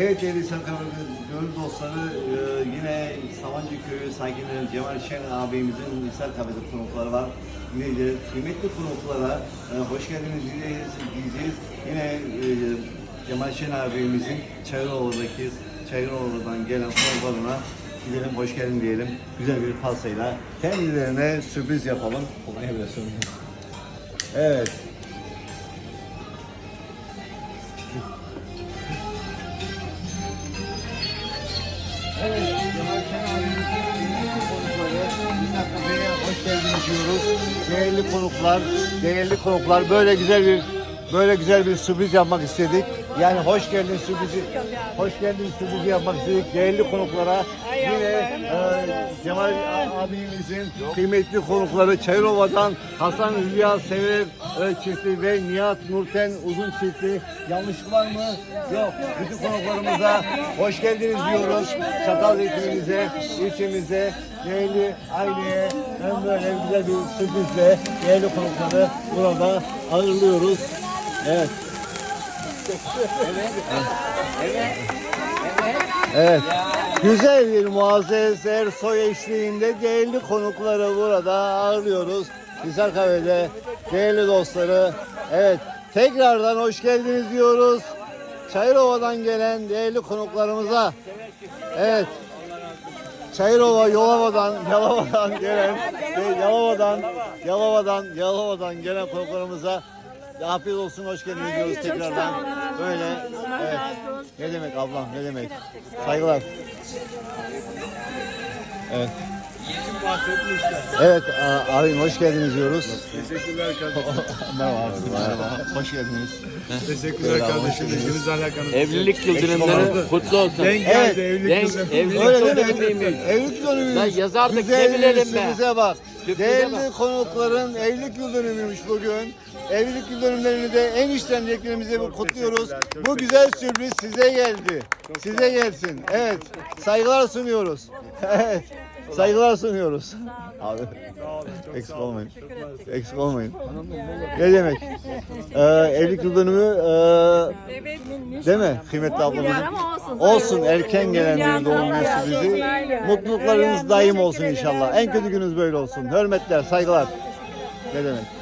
Evet değerli İnsan kanalı gönül dostları e, yine Savancı Köyü sakinleri Cemal Şen abimizin İnsan Kafede konukları var. De kıymetli konuklara e, hoş geldiniz diyeceğiz. diyeceğiz. Yine e, Cemal Şen abimizin Çayıroğlu'daki Çayıroğlu'dan gelen konuklarına gidelim hoş geldin diyelim. Güzel bir pasayla kendilerine sürpriz yapalım. Bile sorun. Evet. Evet, Cemal Şen abimizin konukları, İsa Kafe'ye hoş geldiniz diyoruz. Değerli konuklar, değerli konuklar böyle güzel bir böyle güzel bir sürpriz yapmak istedik. Yani hoş geldin sürprizi, hoş geldin sürprizi yapmak istedik. Değerli konuklara yine e, Cemal abimizin kıymetli konukları Çayırova'dan Hasan Hülya Sever e, çifti ve Nihat Nurten Uzun çifti. Yanlışlık var mı? Yok. Bütün konuklarımıza hoş geldiniz diyoruz. Çatal ilçemize, ilçemize, değerli aileye hem böyle güzel bir sürprizle değerli konukları burada ağırlıyoruz. Evet. Evet. Güzel bir Muazzez Ersoy eşliğinde değerli konukları burada ağırlıyoruz. Güzel kahvede değerli dostları. Evet. Tekrardan hoş geldiniz diyoruz. Çayırova'dan gelen değerli konuklarımıza. Evet. Çayırova, Yolova'dan, Yalova'dan gelen, Yalova'dan, Yalova'dan, Yalova'dan gelen konuklarımıza afiyet olsun, hoş geldiniz diyoruz tekrardan. Böyle, evet. Ne demek ablam, ne demek. Saygılar. Evet. Evet, a- abim hoş geldiniz diyoruz. Teşekkürler kardeşim. merhaba. Hoş geldiniz. Teşekkürler kardeşim. İşinizle alakalı. Evlilik yıldönümleri kutlu olsun. Denk Evet. geldi evlilik Denk- kızı. evlilik Öyle değil mi? önemliymiş. Evlilik. Lan yazardık, ne bilelim be. sürprize bak. Değerli konukların evlilik yıl dönümüymüş bugün. Evlilik yıl dönümlerini de en içten dileklerimizi kutluyoruz. Bu güzel sürpriz size geldi. Size gelsin. Evet. Saygılar sunuyoruz. Evet. Saygılar sunuyoruz. Abi Sağ olun. Çok eksik sağ olun. olmayın. Eksik olmayın. Ne demek? Ee, evlilik yıl dönümü ee, değil mi kıymetli ablamızın? Olsun. Olsun erken gelen bir doğum günü sürprizi. Mutluluklarınız daim olsun inşallah. En kötü gününüz böyle olsun. Hürmetler, saygılar. Ne demek?